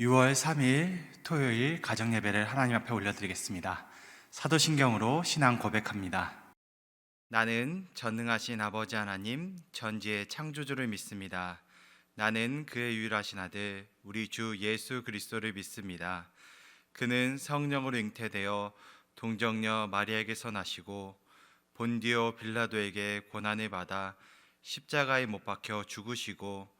6월 3일 토요일 가정 예배를 하나님 앞에 올려드리겠습니다. 사도신경으로 신앙 고백합니다. 나는 전능하신 아버지 하나님 전지의 창조주를 믿습니다. 나는 그의 유일하신 아들 우리 주 예수 그리스도를 믿습니다. 그는 성령으로 잉태되어 동정녀 마리아에게서 나시고 본디오 빌라도에게 고난을 받아 십자가에 못 박혀 죽으시고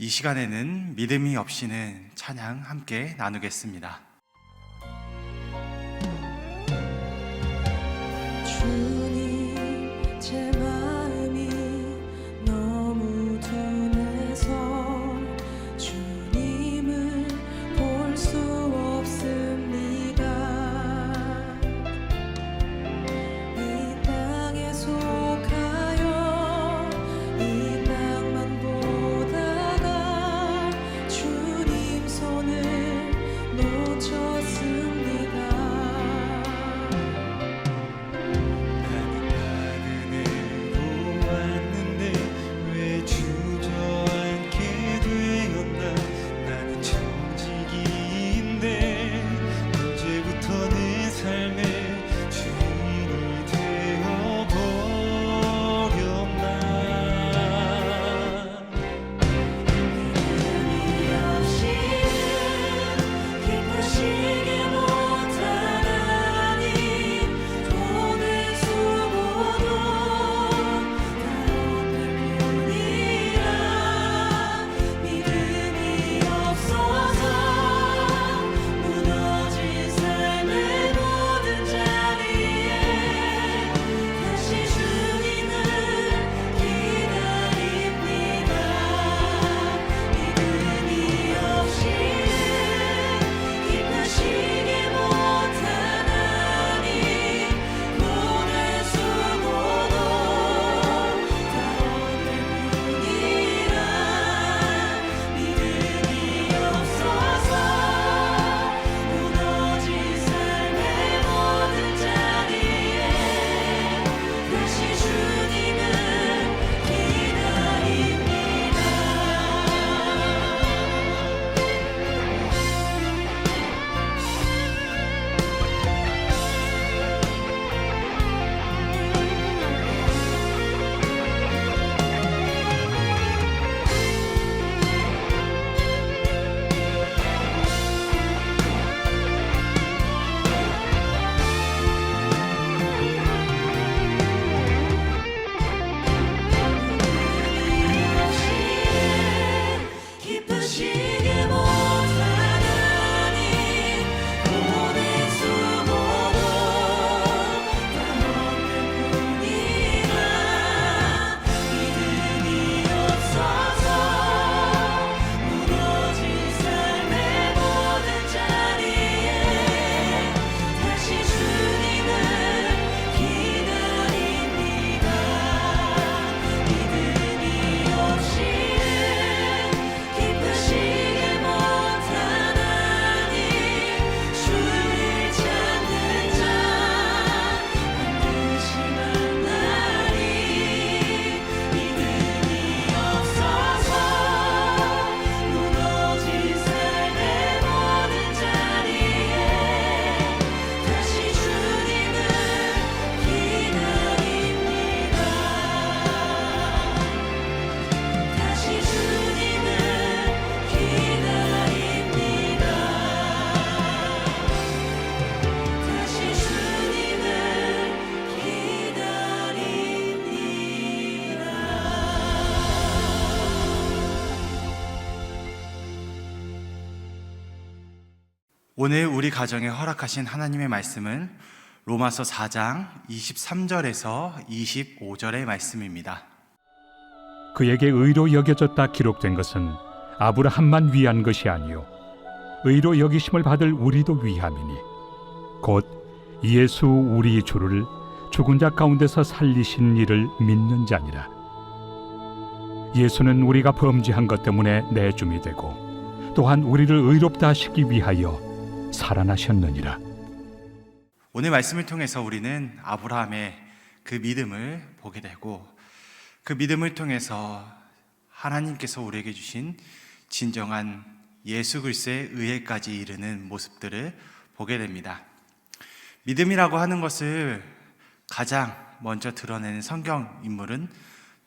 이 시간에는 믿음이 없이는 찬양 함께 나누겠습니다. 주님 오늘 우리 가정에 허락하신 하나님의 말씀은 로마서 4장 23절에서 25절의 말씀입니다. 그에게 의로 여겨졌다 기록된 것은 아브라함만 위한 것이 아니요 의로 여기심을 받을 우리도 위함이니 곧 예수 우리 주를 죽은 자 가운데서 살리신 이를 믿는 자니라 예수는 우리가 범죄한 것 때문에 내줌이 되고 또한 우리를 의롭다 하시기 위하여 살아나셨느니라 오늘 말씀을 통해서 우리는 아브라함의 그 믿음을 보게 되고 그 믿음을 통해서 하나님께서 우리에게 주신 진정한 예수 그리스도의 의에까지 이르는 모습들을 보게 됩니다. 믿음이라고 하는 것을 가장 먼저 드러내는 성경 인물은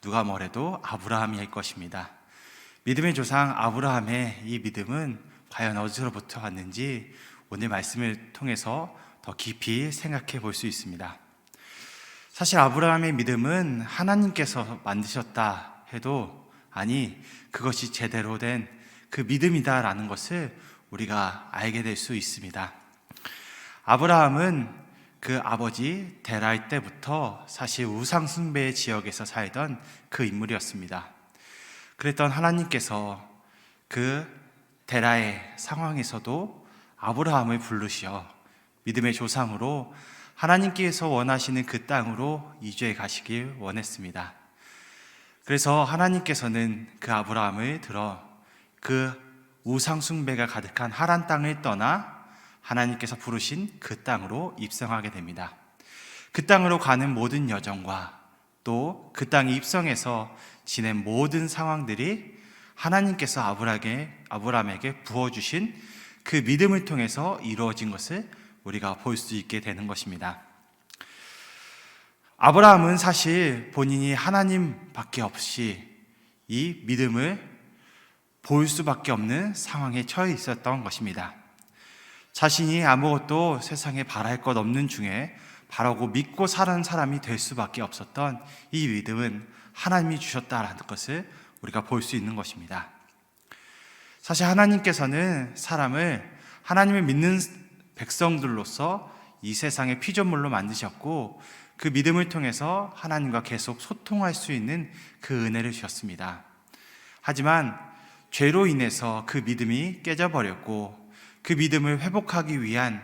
누가 뭐래도 아브라함일 것입니다. 믿음의 조상 아브라함의 이 믿음은 과연 어디서부터 왔는지 오늘 말씀을 통해서 더 깊이 생각해 볼 수 있습니다. 사실 아브라함의 믿음은 하나님께서 만드셨다 해도 아니 그것이 제대로 된 그 믿음이다라는 것을 우리가 알게 될 수 있습니다. 아브라함은 그 아버지 데라이 때부터 사실 우상 숭배의 지역에서 살던 그 인물이었습니다. 그랬던 하나님께서 그 데라의 상황에서도 아브라함을 부르시어 믿음의 조상으로 하나님께서 원하시는 그 땅으로 이주해 가시길 원했습니다. 그래서 하나님께서는 그 아브라함을 들어 그 우상숭배가 가득한 하란 땅을 떠나 하나님께서 부르신 그 땅으로 입성하게 됩니다. 그 땅으로 가는 모든 여정과 또 그 땅에 입성해서 지낸 모든 상황들이 하나님께서 아브라함에게, 부어주신 그 믿음을 통해서 이루어진 것을 우리가 볼 수 있게 되는 것입니다. 아브라함은 사실 본인이 하나님밖에 없이 이 믿음을 볼 수밖에 없는 상황에 처해 있었던 것입니다. 자신이 아무것도 세상에 바랄 것 없는 중에 바라고 믿고 사는 사람이 될 수밖에 없었던 이 믿음은 하나님이 주셨다라는 것을 우리가 볼 수 있는 것입니다. 사실 하나님께서는 사람을 하나님을 믿는 백성들로서 이 세상의 피조물로 만드셨고 그 믿음을 통해서 하나님과 계속 소통할 수 있는 그 은혜를 주셨습니다. 하지만 죄로 인해서 그 믿음이 깨져버렸고 그 믿음을 회복하기 위한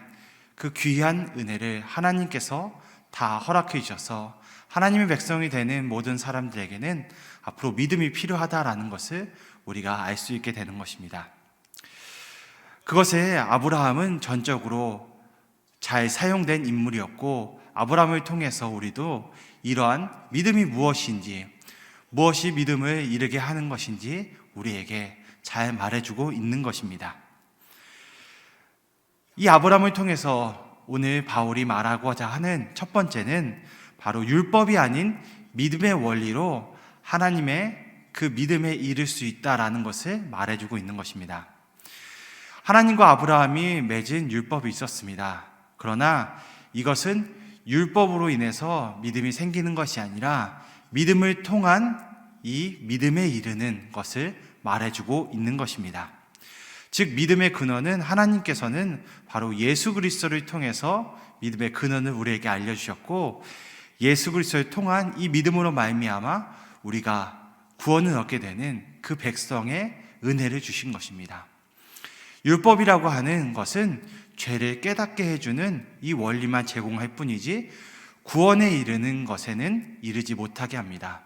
그 귀한 은혜를 하나님께서 다 허락해 주셔서 하나님의 백성이 되는 모든 사람들에게는 앞으로 믿음이 필요하다라는 것을 우리가 알 수 있게 되는 것입니다. 그것에 아브라함은 전적으로 잘 사용된 인물이었고 아브라함을 통해서 우리도 이러한 믿음이 무엇인지 무엇이 믿음을 이르게 하는 것인지 우리에게 잘 말해주고 있는 것입니다. 이 아브라함을 통해서 오늘 바울이 말하고자 하는 첫 번째는 바로 율법이 아닌 믿음의 원리로 하나님의 그 믿음에 이를 수 있다라는 것을 말해주고 있는 것입니다. 하나님과 아브라함이 맺은 율법이 있었습니다. 그러나 이것은 율법으로 인해서 믿음이 생기는 것이 아니라 믿음을 통한 이 믿음에 이르는 것을 말해주고 있는 것입니다. 즉 믿음의 근원은 하나님께서는 바로 예수 그리스도를 통해서 믿음의 근원을 우리에게 알려주셨고 예수 그리스도를 통한 이 믿음으로 말미암아 우리가 구원을 얻게 되는 그 백성의 은혜를 주신 것입니다. 율법이라고 하는 것은 죄를 깨닫게 해주는 이 원리만 제공할 뿐이지 구원에 이르는 것에는 이르지 못하게 합니다.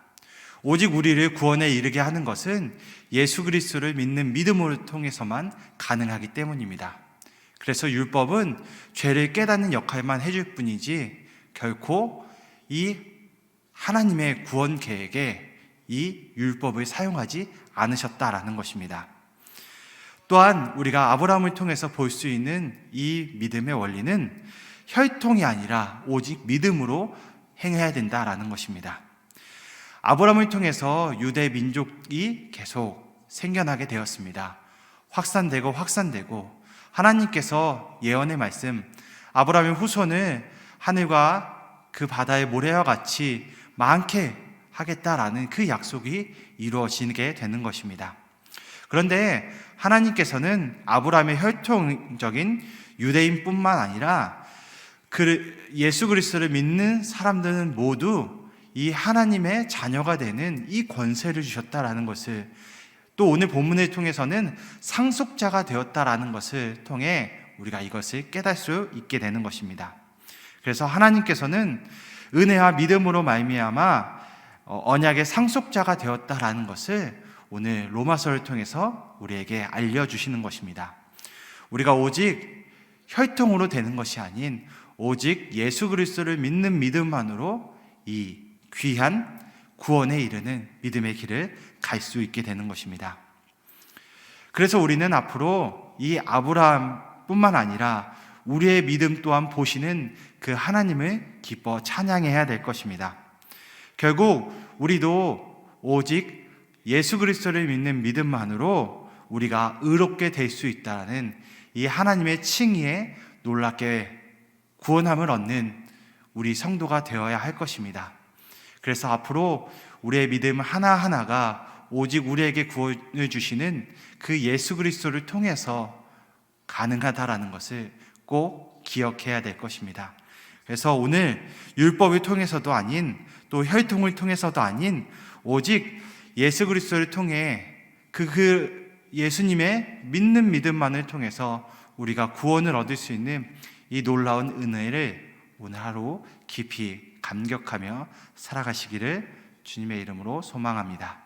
오직 우리를 구원에 이르게 하는 것은 예수 그리스도를 믿는 믿음을 통해서만 가능하기 때문입니다. 그래서 율법은 죄를 깨닫는 역할만 해줄 뿐이지 결코 이 하나님의 구원 계획에 이 율법을 사용하지 않으셨다라는 것입니다. 또한 우리가 아브라함을 통해서 볼 수 있는 이 믿음의 원리는 혈통이 아니라 오직 믿음으로 행해야 된다라는 것입니다. 아브라함을 통해서 유대 민족이 계속 생겨나게 되었습니다. 확산되고 확산되고 하나님께서 예언의 말씀 아브라함의 후손을 하늘과 그 바다의 모래와 같이 많게 하겠다라는 그 약속이 이루어지게 되는 것입니다. 그런데 하나님께서는 아브라함의 혈통적인 유대인뿐만 아니라 그 예수 그리스도를 믿는 사람들은 모두 이 하나님의 자녀가 되는 이 권세를 주셨다라는 것을 또 오늘 본문을 통해서는 상속자가 되었다라는 것을 통해 우리가 이것을 깨달을 수 있게 되는 것입니다. 그래서 하나님께서는 은혜와 믿음으로 말미암아 어, 언약의 상속자가 되었다라는 것을 오늘 로마서를 통해서 우리에게 알려주시는 것입니다. 우리가 오직 혈통으로 되는 것이 아닌 오직 예수 그리스도를 믿는 믿음만으로 이 귀한 구원에 이르는 믿음의 길을 갈 수 있게 되는 것입니다. 그래서 우리는 앞으로 이 아브라함뿐만 아니라 우리의 믿음 또한 보시는 그 하나님을 기뻐 찬양해야 될 것입니다. 결국 우리도 오직 예수 그리스도를 믿는 믿음만으로 우리가 의롭게 될 수 있다는 이 하나님의 칭의에 놀랍게 구원함을 얻는 우리 성도가 되어야 할 것입니다. 그래서 앞으로 우리의 믿음 하나하나가 오직 우리에게 구원을 주시는 그 예수 그리스도를 통해서 가능하다라는 것을 꼭 기억해야 될 것입니다. 그래서 오늘 율법을 통해서도 아닌 또 혈통을 통해서도 아닌 오직 예수 그리스도를 통해 그, 그 예수님의 믿는 믿음만을 통해서 우리가 구원을 얻을 수 있는 이 놀라운 은혜를 오늘 하루 깊이 감격하며 살아가시기를 주님의 이름으로 소망합니다.